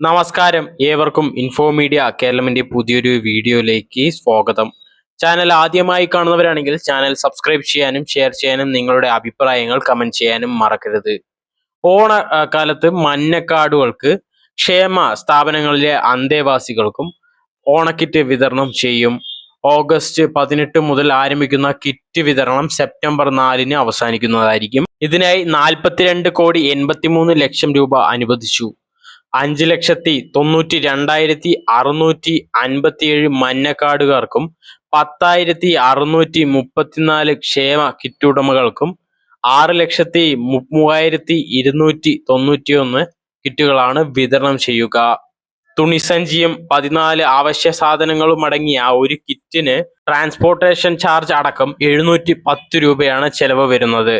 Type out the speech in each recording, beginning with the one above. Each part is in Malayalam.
നമസ്കാരം. ഏവർക്കും ഇൻഫോ മീഡിയ കേരളമിന്റെ പുതിയൊരു വീഡിയോയിലേക്ക് സ്വാഗതം. ചാനൽ ആദ്യമായി കാണുന്നവരാണെങ്കിൽ ചാനൽ സബ്സ്ക്രൈബ് ചെയ്യാനും ഷെയർ ചെയ്യാനും നിങ്ങളുടെ അഭിപ്രായങ്ങൾ കമന്റ് ചെയ്യാനും മറക്കരുത്. ഓണ കാലത്ത് മഞ്ഞക്കാടുകൾക്ക് ക്ഷേമ സ്ഥാപനങ്ങളിലെ അന്തേവാസികൾക്കും ഓണക്കിറ്റ് വിതരണം ചെയ്യും. ഓഗസ്റ്റ് പതിനെട്ട് മുതൽ ആരംഭിക്കുന്ന കിറ്റ് വിതരണം സെപ്റ്റംബർ നാലിന് അവസാനിക്കുന്നതായിരിക്കും. ഇതിനായി നാൽപ്പത്തിരണ്ട് കോടി എൺപത്തിമൂന്ന് ലക്ഷം രൂപ അനുവദിച്ചു. അഞ്ച് ലക്ഷത്തി തൊണ്ണൂറ്റി രണ്ടായിരത്തി അറുന്നൂറ്റി അൻപത്തിയേഴ് മഞ്ഞക്കാടുകാർക്കും പത്തായിരത്തി അറുന്നൂറ്റി മുപ്പത്തിനാല് ക്ഷേമ കിറ്റുടമകൾക്കും ആറ് ലക്ഷത്തി മൂവായിരത്തി ഇരുന്നൂറ്റി തൊണ്ണൂറ്റിയൊന്ന് കിറ്റുകളാണ് വിതരണം ചെയ്യുക. തുണിസഞ്ചിയും പതിനാല് അവശ്യ സാധനങ്ങളും അടങ്ങിയ ഒരു കിറ്റിന് ട്രാൻസ്പോർട്ടേഷൻ ചാർജ് അടക്കം എഴുന്നൂറ്റി പത്ത് രൂപയാണ് ചെലവ് വരുന്നത്.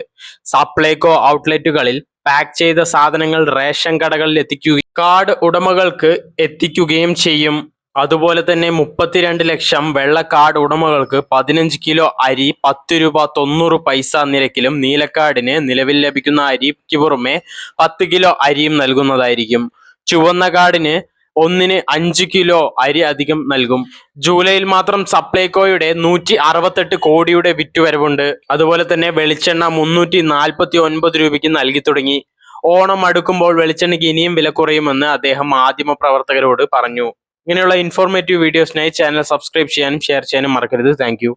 സപ്ലൈകോ ഔട്ട്ലെറ്റുകളിൽ പാക്ക് ചെയ്ത സാധനങ്ങൾ റേഷൻ കടകളിൽ എത്തിക്കുകയും കാർഡ് ഉടമകൾക്ക് എത്തിക്കുകയും ചെയ്യും. അതുപോലെ തന്നെ മുപ്പത്തിരണ്ട് ലക്ഷം വെള്ള കാർഡ് ഉടമകൾക്ക് പതിനഞ്ച് കിലോ അരി പത്ത് രൂപ തൊണ്ണൂറ് പൈസ നിരക്കിലും നീലക്കാർഡിന് നിലവിൽ ലഭിക്കുന്ന അരിക്ക് പുറമെ പത്ത് കിലോ അരിയും നൽകുന്നതായിരിക്കും. ചുവന്ന കാർഡിന് ഒന്നിന് അഞ്ച് കിലോ അരി അധികം നൽകും. ജൂലൈയിൽ മാത്രം സപ്ലൈകോയുടെ നൂറ്റി അറുപത്തെട്ട് കോടിയുടെ വിറ്റുവരവുണ്ട്. അതുപോലെ തന്നെ വെളിച്ചെണ്ണ മുന്നൂറ്റി നാൽപ്പത്തി ഒൻപത് രൂപയ്ക്ക് നൽകി തുടങ്ങി. ഓണം അടുക്കുമ്പോൾ വെളിച്ചെണ്ണയ്ക്ക് ഇനിയും വില കുറയുമെന്ന് അദ്ദേഹം മാധ്യമ പ്രവർത്തകരോട് പറഞ്ഞു. ഇങ്ങനെയുള്ള ഇൻഫോർമേറ്റീവ് വീഡിയോസിനായി ചാനൽ സബ്സ്ക്രൈബ് ചെയ്യാനും ഷെയർ ചെയ്യാനും മറക്കരുത്. താങ്ക്